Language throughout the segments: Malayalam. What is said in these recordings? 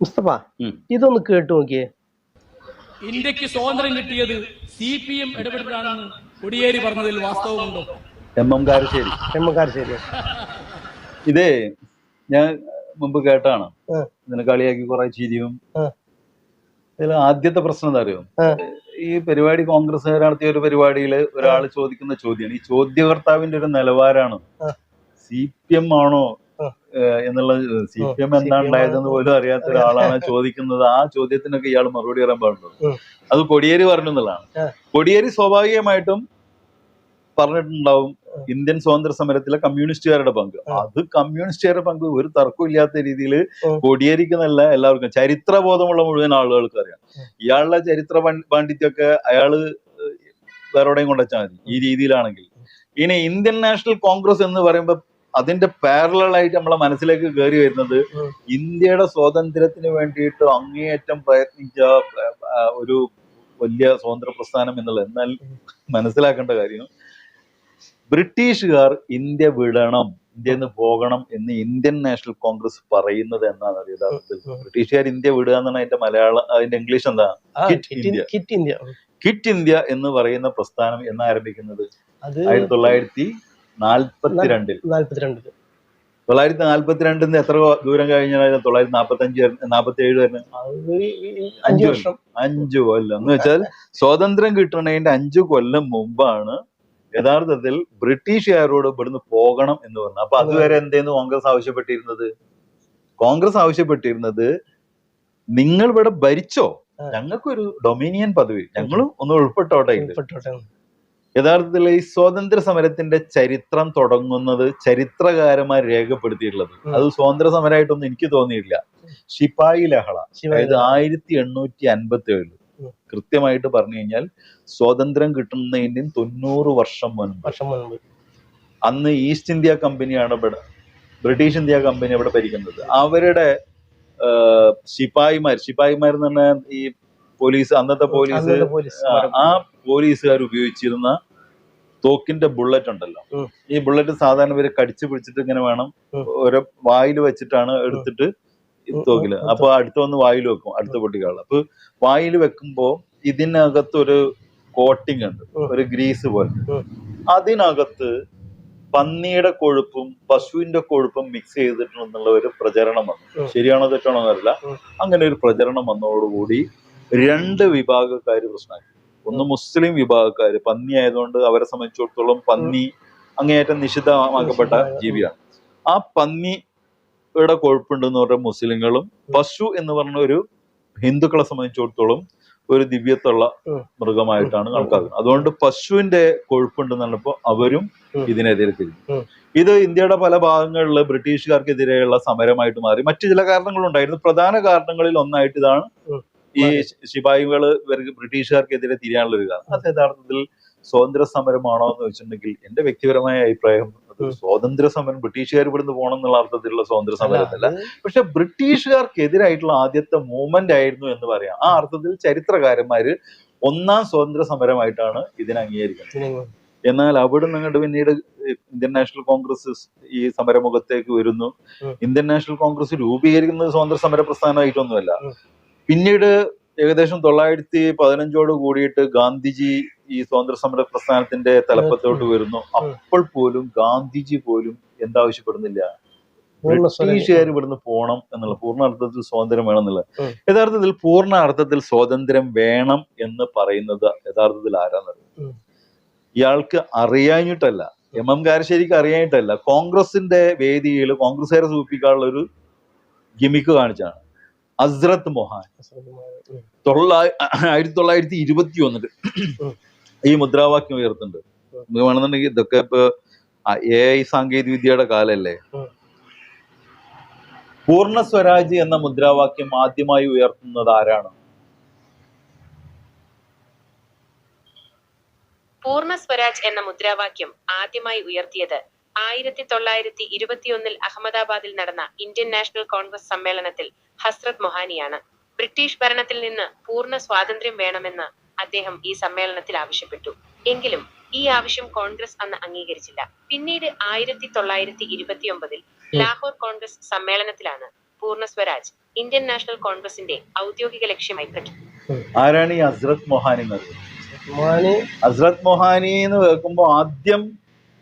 മുസ്തഫ. ഇതൊന്ന് കേട്ടു നോക്കിയേ. ഇന്ത്യയ്ക്ക് സ്വാതന്ത്ര്യം കിട്ടിയത് സി പി എം ഇടപെട്ടിട്ടാണെന്ന് കൊടിയേരി പറഞ്ഞതിൽ വാസ്തവമുണ്ടോ? M M Karassery. M M Karassery. ഇതേ ഞാൻ മുമ്പ് കേട്ടാണ്. ഇതിനെ കളിയാക്കി കുറെ ചിരിയും. ഇതിൽ ആദ്യത്തെ പ്രശ്നം എന്താ അറിയോ. ഈ പരിപാടി കോൺഗ്രസ് നടത്തിയ ഒരു പരിപാടിയിൽ ഒരാൾ ചോദിക്കുന്ന ചോദ്യമാണ്. ഈ ചോദ്യകർത്താവിന്റെ ഒരു നിലവാരമാണ് സി പി എം ആണോ ആ. ഏഹ്, എന്നുള്ള സി പി എം എന്താ ഉണ്ടായതെന്ന് പോലും അറിയാത്ത ഒരാളാണ് ചോദിക്കുന്നത്. ആ ചോദ്യത്തിനൊക്കെ ഇയാൾ മറുപടി പറയാൻ പാടുള്ളൂ അത് കൊടിയേരി പറഞ്ഞു എന്നുള്ളതാണ്. കൊടിയേരി സ്വാഭാവികമായിട്ടും പറഞ്ഞിട്ടുണ്ടാവും ഇന്ത്യൻ സ്വാതന്ത്ര്യ സമരത്തിലെ കമ്മ്യൂണിസ്റ്റുകാരുടെ പങ്ക്. അത് കമ്മ്യൂണിസ്റ്റുകാരുടെ പങ്ക് ഒരു തർക്കം ഇല്ലാത്ത രീതിയിൽ ഉം. കൊടിയേരിക്ക് നല്ല എല്ലാവർക്കും ചരിത്രബോധമുള്ള മുഴുവൻ ആളുകൾക്ക് അറിയാം. ഇയാളുടെ ചരിത്ര പണ്ഡ്- പാണ്ഡിത്യമൊക്കെ അയാൾ വേറെ എവിടെയും കൊണ്ടുവച്ചാൽ മതി. ഈ രീതിയിലാണെങ്കിൽ. ഇനി ഇന്ത്യൻ നാഷണൽ കോൺഗ്രസ് എന്ന് പറയുമ്പോൾ അതിന്റെ പാരലായിട്ട് നമ്മളെ മനസ്സിലേക്ക് കയറി വരുന്നത് ഇന്ത്യയുടെ സ്വാതന്ത്ര്യത്തിന് വേണ്ടിയിട്ട് അങ്ങേയറ്റം പ്രയത്നിച്ച ഒരു വലിയ സ്വാതന്ത്ര്യ പ്രസ്ഥാനം എന്നുള്ളത് എന്നാൽ മനസ്സിലാക്കേണ്ട കാര്യം ബ്രിട്ടീഷുകാർ ഇന്ത്യ വിടണം ഇന്ത്യ നിന്ന് പോകണം എന്ന് ഇന്ത്യൻ നാഷണൽ കോൺഗ്രസ് പറയുന്നത് എന്നാണ് യഥാർത്ഥത്തിൽ. ബ്രിട്ടീഷുകാർ ഇന്ത്യ വിടുക എന്നാണ് അതിന്റെ മലയാളം അതിന്റെ ഇംഗ്ലീഷ് എന്താ? കിറ്റ് ഇന്ത്യ കിറ്റ് ഇന്ത്യ എന്ന് പറയുന്ന പ്രസ്ഥാനം എന്ന് ആരംഭിക്കുന്നത് അത് ആയിരത്തി തൊള്ളായിരത്തി നാൽപ്പത്തിരണ്ടിൽ നാൽപ്പത്തിരണ്ടിൽ തൊള്ളായിരത്തി നാൽപ്പത്തിരണ്ടിന്ന് എത്ര ദൂരം കഴിഞ്ഞാൽ തൊള്ളായിരത്തി നാൽപ്പത്തി അഞ്ച് നാൽപ്പത്തി ഏഴ് അഞ്ചു വർഷം. അഞ്ചു കൊല്ലം. എന്ന് വെച്ചാൽ സ്വാതന്ത്ര്യം കിട്ടണതിന്റെ അഞ്ചു കൊല്ലം മുമ്പാണ് യഥാർത്ഥത്തിൽ ബ്രിട്ടീഷുകാരോട് ഇവിടുന്ന് പോകണം എന്ന് പറഞ്ഞു അപ്പൊ അതുവരെ എന്തേന്ന് കോൺഗ്രസ് ആവശ്യപ്പെട്ടിരുന്നത്? കോൺഗ്രസ് ആവശ്യപ്പെട്ടിരുന്നത് നിങ്ങൾ ഇവിടെ ഭരിച്ചോ. ഞങ്ങൾക്കൊരു ഡൊമിനിയൻ പദവി. ഞങ്ങളും ഒന്ന്. ഉൾപ്പെട്ടോട്ടെ. യഥാർത്ഥത്തിൽ ഈ സ്വാതന്ത്ര്യ സമരത്തിന്റെ ചരിത്രം തുടങ്ങുന്നത് ചരിത്രകാരന്മാർ രേഖപ്പെടുത്തിയിട്ടുള്ളത്. അത് സ്വാതന്ത്ര്യ സമരമായിട്ടൊന്നും എനിക്ക് തോന്നിയിട്ടില്ല. ശിപായി ലഹള അതായത് ആയിരത്തി എണ്ണൂറ്റി അൻപത്തി ഏഴിൽ ഉം. കൃത്യമായിട്ട് പറഞ്ഞു കഴിഞ്ഞാൽ സ്വാതന്ത്ര്യം കിട്ടുന്നതിന്റെ തൊണ്ണൂറ് വർഷം മുൻപ്. വർഷം മുൻപ്. അന്ന് ഈസ്റ്റ് ഇന്ത്യ കമ്പനിയാണ് ഇവിടെ ബ്രിട്ടീഷ് ഇന്ത്യ കമ്പനി ഇവിടെ ഭരിക്കുന്നത്. അവരുടെ ശിപായിമാർ ശിപായിമാർ എന്ന് പറഞ്ഞാൽ ഈ പോലീസ് അന്നത്തെ പോലീസ് ആ പോലീസുകാർ ഉപയോഗിച്ചിരുന്ന തോക്കിന്റെ ബുള്ളറ്റ് ഉണ്ടല്ലോ. ഈ ബുള്ളറ്റ് സാധാരണ ഇവർ കടിച്ചു പിടിച്ചിട്ട് ഇങ്ങനെ വേണം ഒരു ഓരോ വായിൽ വെച്ചിട്ടാണ് എടുത്തിട്ട് തോക്കിൽ. അപ്പൊ അടുത്ത വന്ന് വായിൽ വെക്കും അടുത്ത പൊട്ടിക്കാൾ അപ്പൊ വായിൽ വെക്കുമ്പോ ഇതിനകത്ത് ഒരു കോട്ടിങ് ഉണ്ട് ഒരു ഗ്രീസ് പോലെ. അതിനകത്ത് പന്നിയുടെ കൊഴുപ്പും പശുവിന്റെ കൊഴുപ്പും മിക്സ് ചെയ്തിട്ടുണ്ടെന്നുള്ള ഒരു പ്രചരണം വന്നു. ശരിയാണോ തെറ്റാണോ എന്നറിയില്ല. അങ്ങനെ ഒരു പ്രചരണം വന്നതോടുകൂടി രണ്ട് വിഭാഗക്കാര് പ്രശ്നമായി. ഒന്ന് മുസ്ലിം വിഭാഗക്കാര് പന്നി ആയതുകൊണ്ട് അവരെ സംബന്ധിച്ചിടത്തോളം പന്നി അങ്ങേയറ്റം നിഷിദ്ധമാക്കപ്പെട്ട. ജീവിയാണ് ആ പന്നിയുടെ കൊഴുപ്പുണ്ടെന്ന് പറഞ്ഞ മുസ്ലിങ്ങളും പശു എന്ന് പറഞ്ഞ ഒരു ഹിന്ദുക്കളെ സംബന്ധിച്ചിടത്തോളം ഒരു ദിവ്യത്തുള്ള മൃഗമായിട്ടാണ്. കണക്കാക്കുന്നത് അതുകൊണ്ട് പശുവിന്റെ കൊഴുപ്പുണ്ടെന്ന് പറഞ്ഞപ്പോ അവരും. ഇതിനെതിരെ തിരിഞ്ഞു ഇത് ഇന്ത്യയുടെ പല ഭാഗങ്ങളിൽ ബ്രിട്ടീഷുകാർക്കെതിരെയുള്ള സമരമായിട്ട് മാറി മറ്റു ചില കാരണങ്ങളുണ്ടായിരുന്നു പ്രധാന കാരണങ്ങളിൽ ഒന്നായിട്ട് ഇതാണ്. ഈ ശിപായികൾ ഇവർക്ക് ബ്രിട്ടീഷുകാർക്കെതിരെ തിരിയാനുള്ള ഒരു കാരണം അത് യഥാർത്ഥത്തിൽ സ്വാതന്ത്ര്യ സമരമാണോ എന്ന് വെച്ചിട്ടുണ്ടെങ്കിൽ എന്റെ വ്യക്തിപരമായ അഭിപ്രായം. സ്വാതന്ത്ര്യ സമരം ബ്രിട്ടീഷുകാർ ഇവിടുന്ന് പോകണം എന്നുള്ള അർത്ഥത്തിലുള്ള സ്വാതന്ത്ര്യ സമരത്തില്ല സമരമല്ല പക്ഷെ ബ്രിട്ടീഷുകാർക്കെതിരായിട്ടുള്ള ആദ്യത്തെ മൂവ്മെന്റ് ആയിരുന്നു എന്ന് പറയാം. ആ അർത്ഥത്തിൽ ചരിത്രകാരന്മാര് ഒന്നാം സ്വാതന്ത്ര്യ സമരമായിട്ടാണ് ഇതിനെ അംഗീകരിക്കുന്നത്. എന്നാൽ അവിടെ നിന്നിട്ട് പിന്നീട് ഇന്ത്യൻ നാഷണൽ കോൺഗ്രസ് ഈ സമരമുഖത്തേക്ക് വരുന്നു. ഇന്ത്യൻ നാഷണൽ കോൺഗ്രസ് രൂപീകരിക്കുന്നത് സ്വാതന്ത്ര്യ സമര പ്രസ്ഥാനമായിട്ടൊന്നുമല്ല. പിന്നീട് ഏകദേശം തൊള്ളായിരത്തി പതിനഞ്ചോട് കൂടിയിട്ട് ഗാന്ധിജി ഈ സ്വാതന്ത്ര്യ സമര പ്രസ്ഥാനത്തിന്റെ തലപ്പത്തോട്ട് വരുന്നു. അപ്പോൾ പോലും ഗാന്ധിജി പോലും എന്താവശ്യപ്പെടുന്നില്ല. ബ്രിട്ടീഷുകാർ ഇവിടുന്ന് പോകണം എന്നുള്ള പൂർണ അർത്ഥത്തിൽ സ്വാതന്ത്ര്യം വേണം എന്നുള്ളത് യഥാർത്ഥത്തിൽ പൂർണ അർത്ഥത്തിൽ സ്വാതന്ത്ര്യം വേണം എന്ന് പറയുന്നത് യഥാർത്ഥത്തിൽ ആരാന്നറിയാം ഇയാൾക്ക് അറിയാഞ്ഞിട്ടല്ല. M M കാരശ്ശേരിക്ക് അറിയാഞ്ഞിട്ടല്ല. കോൺഗ്രസിന്റെ വേദിയിൽ കോൺഗ്രസ്സുകാരെ സൂചിപ്പിക്കാനുള്ള ഒരു ഗിമിക്ക് കാണിച്ചാണ് അസ്രത്ത് മൊഹാൻ. തൊള്ളായി ആയിരത്തി തൊള്ളായിരത്തി ഇരുപത്തി ഒന്നിൽ ഈ മുദ്രാവാക്യം ഉയർത്തുന്നുണ്ട്. വേണമെന്നുണ്ടെങ്കിൽ ഇതൊക്കെ ഇപ്പൊ എ ഐ സാങ്കേതിക വിദ്യയുടെ കാലല്ലേ. പൂർണ സ്വരാജ് എന്ന മുദ്രാവാക്യം ആദ്യമായി ഉയർത്തുന്നത് ആരാണ്? പൂർണ സ്വരാജ് എന്ന മുദ്രാവാക്യം ആദ്യമായി ഉയർത്തിയത് ആയിരത്തി തൊള്ളായിരത്തി ഇരുപത്തിയൊന്നിൽ അഹമ്മദാബാദിൽ നടന്ന ഇന്ത്യൻ നാഷണൽ കോൺഗ്രസ് സമ്മേളനത്തിൽ ഹസ്രത് മൊഹാനിയാണ്. ബ്രിട്ടീഷ് ഭരണത്തിൽ നിന്ന് പൂർണ സ്വാതന്ത്ര്യം വേണമെന്ന് അദ്ദേഹം ഈ സമ്മേളനത്തിൽ ആവശ്യപ്പെട്ടു. എങ്കിലും ഈ ആവശ്യം കോൺഗ്രസ് അന്ന് അംഗീകരിച്ചില്ല. പിന്നീട് ആയിരത്തി തൊള്ളായിരത്തി ഇരുപത്തിയൊമ്പതിൽ ലാഹോർ കോൺഗ്രസ് സമ്മേളനത്തിലാണ് പൂർണ സ്വരാജ് ഇന്ത്യൻ നാഷണൽ കോൺഗ്രസിന്റെ ഔദ്യോഗിക ലക്ഷ്യമായി പ്രഖ്യാപിച്ചത് ആരാണ് ഈ ഹസ്രത് മൊഹാനി ഹസ്രത് മൊഹാനി എന്ന് കേൾക്കുമ്പോൾ ആദ്യം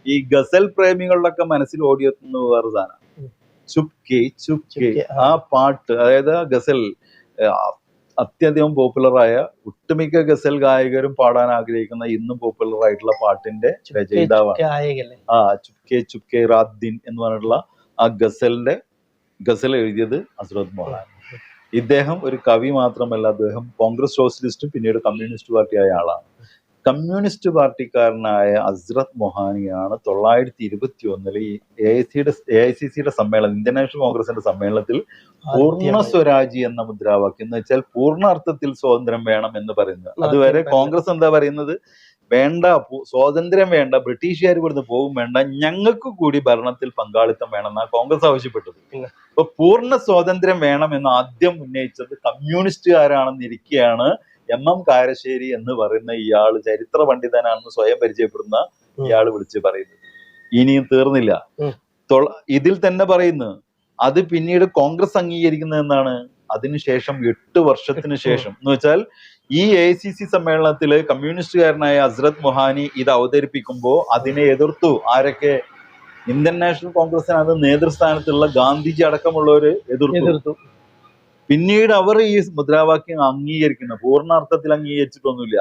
ഈ ഗസൽ പ്രേമികളുടെയൊക്കെ മനസ്സിൽ ഓടിയെത്തുന്ന വേറെ സാധനം. ചുപ്കെ ചുപ്കെ. ആ. പാട്ട് അതായത് ആ ഗസൽ അത്യധികം പോപ്പുലറായ ഒട്ടുമിക്ക ഗസൽ ഗായകരും പാടാൻ ആഗ്രഹിക്കുന്ന ഇന്നും പോപ്പുലർ ആയിട്ടുള്ള പാട്ടിന്റെ രചയിതാവാണ്. ആ ചുപ്കെ ചുപ്കെ റാദ്ദിൻ എന്ന് പറഞ്ഞിട്ടുള്ള ആ ഗസലിന്റെ ഗസൽ എഴുതിയത് ഹസ്രത് മൊഹാൻ. ഇദ്ദേഹം ഒരു കവി മാത്രമല്ല അദ്ദേഹം കോൺഗ്രസ് സോഷ്യലിസ്റ്റും പിന്നീട് കമ്മ്യൂണിസ്റ്റ് പാർട്ടി ആയ ആളാണ് കമ്മ്യൂണിസ്റ്റ് പാർട്ടിക്കാരനായ അസ്രത് മൊഹാനിയാണ് തൊള്ളായിരത്തി ഇരുപത്തി ഒന്നിൽ ഈ എ ഐ സിയുടെ എ ഐ സി സിയുടെ സമ്മേളനം ഇന്ത്യൻ നാഷണൽ കോൺഗ്രസിന്റെ സമ്മേളനത്തിൽ പൂർണ സ്വരാജ് എന്ന മുദ്രാവാക്യം. എന്ന് വെച്ചാൽ പൂർണ അർത്ഥത്തിൽ സ്വാതന്ത്ര്യം വേണം എന്ന് പറയുന്നത്. അതുവരെ കോൺഗ്രസ് എന്താ പറയുന്നത്? വേണ്ട സ്വാതന്ത്ര്യം വേണ്ട ബ്രിട്ടീഷുകാർ ഇവിടുന്ന് പോകും വേണ്ട ഞങ്ങൾക്ക് കൂടി ഭരണത്തിൽ പങ്കാളിത്തം വേണമെന്നാണ് കോൺഗ്രസ് ആവശ്യപ്പെട്ടത്? അപ്പൊ പൂർണ സ്വാതന്ത്ര്യം വേണം എന്ന് ആദ്യം ഉന്നയിച്ചത് കമ്മ്യൂണിസ്റ്റുകാരാണെന്നിരിക്കെയാണ് എം എം കാരശ്ശേരി എന്ന് പറയുന്ന ഇയാൾ ചരിത്ര പണ്ഡിതനാണെന്ന് സ്വയം പരിചയപ്പെടുന്ന. ഇയാൾ വിളിച്ച് പറയുന്നത്. ഇനിയും തീർന്നില്ല. ഇതിൽ തന്നെ പറയുന്നു അത് പിന്നീട് കോൺഗ്രസ് അംഗീകരിക്കുന്നത് എന്നാണ്. അതിനുശേഷം എട്ട് വർഷത്തിന് ശേഷം. എന്ന് വെച്ചാൽ ഈ എ സി സി സമ്മേളനത്തിൽ കമ്മ്യൂണിസ്റ്റുകാരനായ അസ്രത് മൊഹാനി ഇത് അവതരിപ്പിക്കുമ്പോൾ അതിനെ എതിർത്തു. ആരൊക്കെ? ഇന്ത്യൻ നാഷണൽ കോൺഗ്രസിനകത്ത് നേതൃസ്ഥാനത്തുള്ള ഗാന്ധിജി അടക്കമുള്ളവര് എതിർത്തു. പിന്നീട് അവർ ഈ മുദ്രാവാക്യം അംഗീകരിക്കുന്ന പൂർണാർത്ഥത്തിൽ അംഗീകരിച്ചിട്ടൊന്നുമില്ല.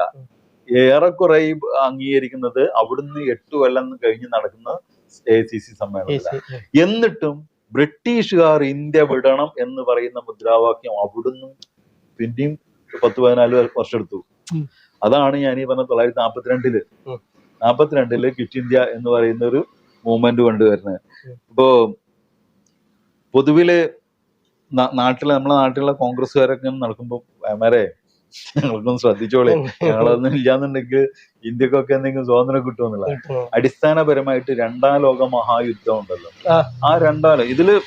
ഏറെക്കുറെ അംഗീകരിക്കുന്നത് അവിടുന്ന് എട്ട് കൊല്ലം കഴിഞ്ഞ് നടക്കുന്ന എ സി സി സമ്മേളനത്തിലാണ്. എന്നിട്ടും ബ്രിട്ടീഷുകാർ ഇന്ത്യ വിടണം എന്ന് പറയുന്ന മുദ്രാവാക്യം അവിടുന്ന് പിന്നെയും പത്ത് പതിനാല് വർഷം എടുത്തു അതാണ് ഞാൻ ഈ പറഞ്ഞ തൊള്ളായിരത്തി നാൽപ്പത്തിരണ്ടിൽ നാപ്പത്തിരണ്ടിൽ നാൽപ്പത്തിരണ്ടിൽ ക്വിറ്റ് ഇന്ത്യ എന്ന് പറയുന്ന ഒരു മൂവ്മെന്റ് കൊണ്ടുവരുന്നത്. ഇപ്പോ പൊതുവിൽ നാട്ടിലെ നമ്മളെ നാട്ടിലുള്ള കോൺഗ്രസ്സുകാരൊക്കെ ഇങ്ങനെ നടക്കുമ്പോ അമരെ ശ്രദ്ധിച്ചോളേ ശ്രദ്ധിച്ചോളെ. ഞങ്ങളൊന്നും ഇല്ലാന്നുണ്ടെങ്കിൽ ഇന്ത്യക്കൊക്കെ എന്തെങ്കിലും സ്വാതന്ത്ര്യം കിട്ടുമെന്നുള്ള അടിസ്ഥാനപരമായിട്ട് രണ്ടാം ലോക മഹായുദ്ധം ഉണ്ടല്ലോ. ആ. രണ്ടാം ഇതിൽ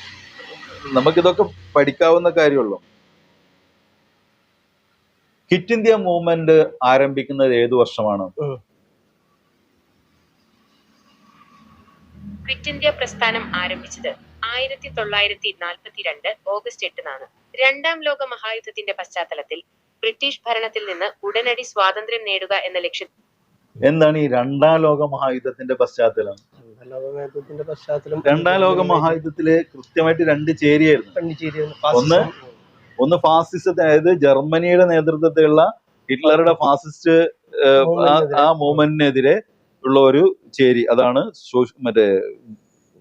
നമുക്കിതൊക്കെ പഠിക്കാവുന്ന കാര്യമുള്ളൂ. ക്വിറ്റ് ഇന്ത്യ മൂവ്മെന്റ് ആരംഭിക്കുന്നത് ഏത് വർഷമാണ്? ക്വിറ്റ് ഇന്ത്യ പ്രസ്ഥാനം ആരംഭിച്ചത് ആയിരത്തി തൊള്ളായിരത്തി നാൽപ്പത്തിരണ്ട് ഓഗസ്റ്റ് എട്ടിനാണ്. രണ്ടാം ലോക മഹായുദ്ധത്തിന്റെ പശ്ചാത്തലത്തിൽ ബ്രിട്ടീഷ് ഭരണത്തിൽ നിന്ന് ഉടനടി സ്വാതന്ത്ര്യം നേടുക എന്ന ലക്ഷ്യം എന്താണ് ഈ രണ്ടാം ലോക മഹായുദ്ധത്തിന്റെ പശ്ചാത്തലം? പശ്ചാത്തലം രണ്ടാം ലോക മഹായുദ്ധത്തിൽ കൃത്യമായിട്ട് രണ്ട് ചേരിയായിരുന്നു. ഒന്ന് ഒന്ന് ഫാസിസ്റ്റ് അതായത് ജർമ്മനിയുടെ നേതൃത്വത്തിലുള്ള ഹിറ്റ്ലറുടെ ഫാസിസ്റ്റ് ആ- മൂവ്മെന്റിനെതിരെ ഉള്ള ഒരു ചേരി. അതാണ് മറ്റേ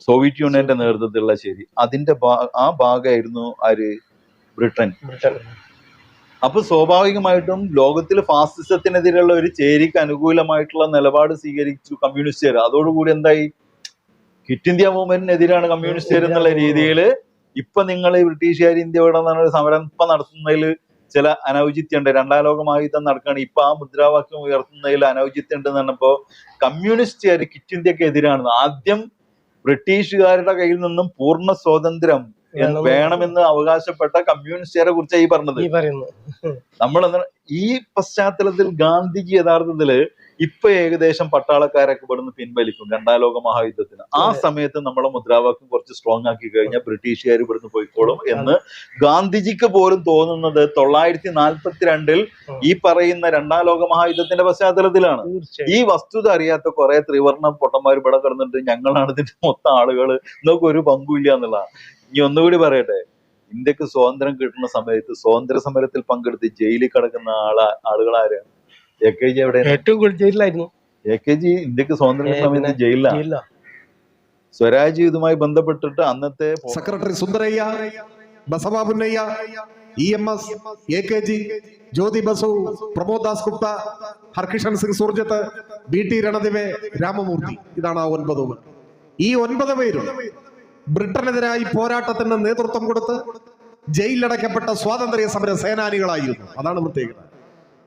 സോവിയറ്റ് യൂണിയന്റെ നേതൃത്വത്തിലുള്ള ശരി. അതിന്റെ ആ ഭാഗമായിരുന്നു ആര്? ബ്രിട്ടൻ. അപ്പൊ സ്വാഭാവികമായിട്ടും ലോകത്തിൽ ഫാസിസത്തിനെതിരെയുള്ള ഒരു ചേരിക്ക് അനുകൂലമായിട്ടുള്ള നിലപാട് സ്വീകരിച്ചു കമ്മ്യൂണിസ്റ്റുകാർ അതോടുകൂടി എന്തായി? ക്വിറ്റ് ഇന്ത്യ മൂവ്മെന്റിനെതിരാണ് കമ്മ്യൂണിസ്റ്റുകാർ എന്നുള്ള രീതിയിൽ ഇപ്പൊ നിങ്ങൾ ബ്രിട്ടീഷുകാർ ഇന്ത്യ വിടണമെന്ന ഒരു സമരം ഇപ്പൊ നടത്തുന്നതിൽ ചില അനൗചിത്യമുണ്ട് രണ്ടാം ലോകമായുദ്ധം നടക്കുകയാണ് ഇപ്പൊ ആ മുദ്രാവാക്യം ഉയർത്തുന്നതിൽ അനൗചിത്യം ഉണ്ട് എന്ന് പറഞ്ഞപ്പോ കമ്മ്യൂണിസ്റ്റുകാർ ക്വിറ്റ് ഇന്ത്യയ്ക്ക് എതിരാണ് ആദ്യം ബ്രിട്ടീഷുകാരുടെ കയ്യിൽ നിന്നും പൂർണ സ്വാതന്ത്ര്യം വേണമെന്ന് അവകാശപ്പെട്ട കമ്മ്യൂണിസ്റ്റുകാരെ കുറിച്ചാണ് ഈ പറഞ്ഞത്. നമ്മൾ ഈ പശ്ചാത്തലത്തിൽ ഗാന്ധിജി യഥാർത്ഥത്തിൽ ഇപ്പൊ ഏകദേശം പട്ടാളക്കാരൊക്കെ ഇവിടുന്ന് പിൻവലിക്കും രണ്ടാം ലോക മഹായുദ്ധത്തിന്. ആ സമയത്ത് നമ്മളെ മുദ്രാവാക്യം കുറച്ച് സ്ട്രോങ് ആക്കി കഴിഞ്ഞാൽ ബ്രിട്ടീഷുകാർ ഇവിടുന്ന് പോയിക്കോളും എന്ന് ഗാന്ധിജിക്ക് പോലും തോന്നുന്നത് തൊള്ളായിരത്തി നാൽപ്പത്തിരണ്ടിൽ. ഈ പറയുന്ന രണ്ടാം ലോക മഹായുദ്ധത്തിന്റെ പശ്ചാത്തലത്തിലാണ്. ഈ വസ്തുത അറിയാത്ത കുറെ ത്രിവർണ പൊട്ടന്മാർ ഇവിടെ കിടന്നിട്ട് ഞങ്ങളാണ് ഇതിന്റെ മൊത്തം ആളുകൾ ഇതൊക്കെ ഒരു പങ്കുമില്ല എന്നുള്ളതാണ്. ഇനി ഒന്നുകൂടി പറയട്ടെ. ഇന്ത്യയ്ക്ക് സ്വാതന്ത്ര്യം കിട്ടുന്ന സമയത്ത് സ്വാതന്ത്ര്യ സമരത്തിൽ പങ്കെടുത്ത് ജയിലിൽ കിടക്കുന്ന ആളാ ആളുകളാരാണ് എ കെ ജി എവിടെ ഏറ്റവും കൂടുതൽ ജയിലിലായിരുന്നു. എ കെ ജി ഇന്ത്യയ്ക്ക് സ്വാതന്ത്ര്യം സമയത്ത് ജയിലിലാണ് സ്വരാജ് ഇതുമായി ബന്ധപ്പെട്ടിട്ട് അന്നത്തെ secretary Sundarayya Basava Punnaiah E M S A K G Jyoti Basu Pramod Das Gupta Harkishan Singh Surjeet B T Ranadive Ramamurthy. ഇതാണ് ആ ഒൻപത് പേർ ഈ ഒൻപത് പേരും ബ്രിട്ടനെതിരായി പോരാട്ടത്തിന് നേതൃത്വം കൊടുത്ത് ജയിലിലടയ്ക്കപ്പെട്ട സ്വാതന്ത്ര്യ സമര സേനാനികളായിരുന്നു. അതാണ് പ്രത്യേകത.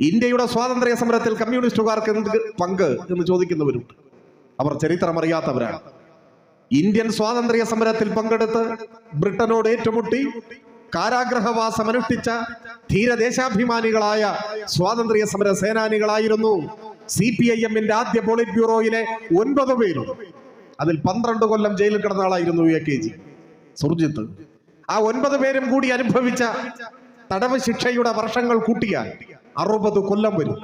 ഇന്ത്യയുടെ സ്വാതന്ത്ര്യ സമരത്തിൽ കമ്മ്യൂണിസ്റ്റുകാർക്ക് എന്ത് പങ്ക് എന്ന് ചോദിക്കുന്നവരുണ്ട്. അവർ ചരിത്രം അറിയാത്തവരാണ്. ഇന്ത്യൻ സ്വാതന്ത്ര്യ സമരത്തിൽ പങ്കെടുത്ത് ബ്രിട്ടനോട് ഏറ്റുമുട്ടി കാരാഗ്രഹവാസം അനുഷ്ഠിച്ച ധീരദേശാഭിമാനികളായ സ്വാതന്ത്ര്യ സമര സേനാനികളായിരുന്നു. സി പി ഐ എമ്മിന്റെ ആദ്യ പോളിറ്റ് ബ്യൂറോയിലെ ഒൻപത് പേരും. അതിൽ പന്ത്രണ്ട് കൊല്ലം ജയിലിൽ കിടന്ന ആളായിരുന്നു എ കെ ജി. സുർജിത്ത്. ആ ഒൻപത് പേരും കൂടി അനുഭവിച്ച തടവ് ശിക്ഷയുടെ വർഷങ്ങൾ കൂട്ടിയാൽ അറുപത് കൊല്ലം വരും.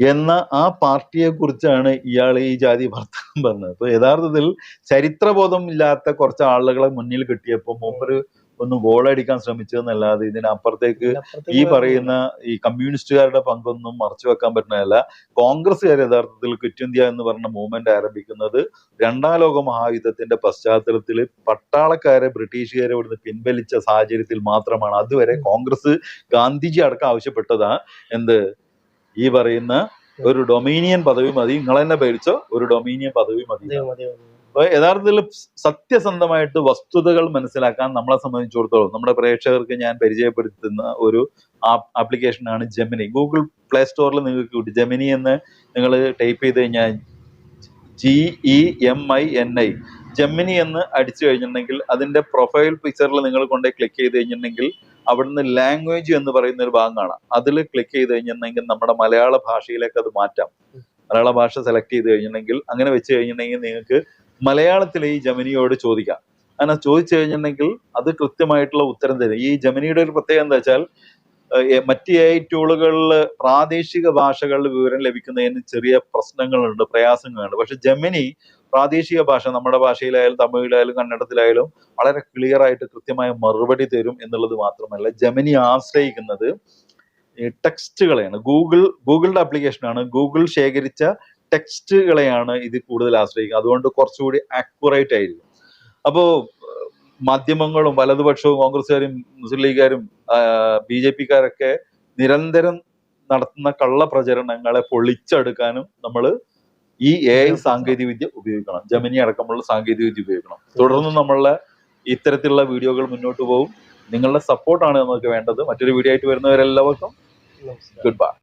എന്ന ആ പാർട്ടിയെ കുറിച്ചാണ് ഇയാൾ ഈ ജാതി ഭർത്താവ് പറഞ്ഞത്. അപ്പൊ യഥാർത്ഥത്തിൽ ചരിത്രബോധം ഇല്ലാത്ത കുറച്ച് ആളുകളെ മുന്നിൽ കിട്ടിയപ്പോൾ മൂപ്പര് ഒന്ന് ഗോളടിക്കാൻ ശ്രമിച്ചതെന്നല്ലാതെ ഇതിനപ്പുറത്തേക്ക് ഈ പറയുന്ന ഈ കമ്മ്യൂണിസ്റ്റുകാരുടെ പങ്കൊന്നും മറച്ചു വെക്കാൻ പറ്റുന്നതല്ല. കോൺഗ്രസ്സുകാർ യഥാർത്ഥത്തിൽ ക്വിറ്റ് ഇന്ത്യ എന്ന് പറഞ്ഞ മൂവ്മെന്റ് ആരംഭിക്കുന്നത് രണ്ടാം ലോക മഹായുദ്ധത്തിന്റെ പശ്ചാത്തലത്തിൽ പട്ടാളക്കാരെ ബ്രിട്ടീഷുകാരെ ഇവിടുന്ന് പിൻവലിച്ച സാഹചര്യത്തിൽ മാത്രമാണ് അതുവരെ കോൺഗ്രസ് ഗാന്ധിജി അടക്കം ആവശ്യപ്പെട്ടതാ. എന്ത്? ഈ പറയുന്ന ഒരു ഡൊമീനിയൻ പദവി മതി നിങ്ങൾ തന്നെ പേരിച്ചോ ഒരു ഡൊമീനിയൻ പദവി മതി. യഥാർത്ഥത്തിൽ സത്യസന്ധമായിട്ട് വസ്തുതകൾ മനസ്സിലാക്കാൻ നമ്മളെ സംബന്ധിച്ചിടത്തോളം നമ്മുടെ പ്രേക്ഷകർക്ക് ഞാൻ പരിചയപ്പെടുത്തുന്ന ഒരു ആപ്ലിക്കേഷനാണ് ജെമിനി. ഗൂഗിൾ പ്ലേ സ്റ്റോറിൽ നിങ്ങൾക്ക് കിട്ടും. ജെമിനി എന്ന് നിങ്ങൾ ടൈപ്പ് ചെയ്ത് കഴിഞ്ഞാൽ G E M I N I Gemini എന്ന് അടിച്ചു കഴിഞ്ഞിട്ടുണ്ടെങ്കിൽ അതിന്റെ പ്രൊഫൈൽ പിക്ചറിൽ നിങ്ങൾ കൊണ്ട് ക്ലിക്ക് ചെയ്ത് കഴിഞ്ഞിട്ടുണ്ടെങ്കിൽ അവിടുന്ന് ലാംഗ്വേജ് എന്ന് പറയുന്ന ഒരു ഭാഗം കാണാം. അതിൽ ക്ലിക്ക് ചെയ്ത് കഴിഞ്ഞിട്ടുണ്ടെങ്കിൽ നമ്മുടെ മലയാള ഭാഷയിലേക്ക് അത് മാറ്റാം. മലയാള ഭാഷ സെലക്ട് ചെയ്ത് കഴിഞ്ഞിട്ടുണ്ടെങ്കിൽ അങ്ങനെ വെച്ച് കഴിഞ്ഞിട്ടുണ്ടെങ്കിൽ നിങ്ങൾക്ക് മലയാളത്തിൽ ഈ ജമിനിയോട് ചോദിക്കാം. അങ്ങനെ ചോദിച്ചു കഴിഞ്ഞിട്ടുണ്ടെങ്കിൽ അത് കൃത്യമായിട്ടുള്ള ഉത്തരം തരും. ഈ ജമിനിയുടെ ഒരു പ്രത്യേകത എന്താ വെച്ചാൽ മറ്റ് എ ഐ ടൂളുകളിൽ പ്രാദേശിക ഭാഷകളിൽ വിവരം ലഭിക്കുന്നതിന് ചെറിയ പ്രശ്നങ്ങളുണ്ട് പ്രയാസങ്ങളുണ്ട്. പക്ഷെ ജമിനി പ്രാദേശിക ഭാഷ നമ്മുടെ ഭാഷയിലായാലും തമിഴിലായാലും കന്നഡത്തിലായാലും വളരെ ക്ലിയർ ആയിട്ട് കൃത്യമായ മറുപടി തരും എന്നുള്ളത് മാത്രമല്ല ജമിനി ആശ്രയിക്കുന്നത് ടെക്സ്റ്റുകളെയാണ് ഗൂഗിൾ ഗൂഗിളിന്റെ ആപ്ലിക്കേഷനാണ് ഗൂഗിൾ ശേഖരിച്ച ടെക്സ്റ്റുകളെയാണ് ഇത് കൂടുതൽ ആശ്രയിക്കുക. അതുകൊണ്ട് കുറച്ചുകൂടി ആക്യുറേറ്റ് ആയിരിക്കും. അപ്പോ മാധ്യമങ്ങളും വലതുപക്ഷവും കോൺഗ്രസ്സുകാരും മുസ്ലിം ലീഗുകാരും ബി ജെ പിക്കാരൊക്കെ നിരന്തരം നടത്തുന്ന കള്ള പ്രചരണങ്ങളെ പൊളിച്ചെടുക്കാനും നമ്മൾ ഈ എ ഐ സാങ്കേതിക വിദ്യ ഉപയോഗിക്കണം. ജമിനി അടക്കമുള്ള സാങ്കേതിക വിദ്യ ഉപയോഗിക്കണം. തുടർന്ന് നമ്മളെ ഇത്തരത്തിലുള്ള വീഡിയോകൾ മുന്നോട്ട് പോകും നിങ്ങളുടെ സപ്പോർട്ടാണ് നമുക്ക് വേണ്ടത്. മറ്റൊരു വീഡിയോ ആയിട്ട് വരുന്നവരെല്ലാവർക്കും ഗുഡ് ബൈ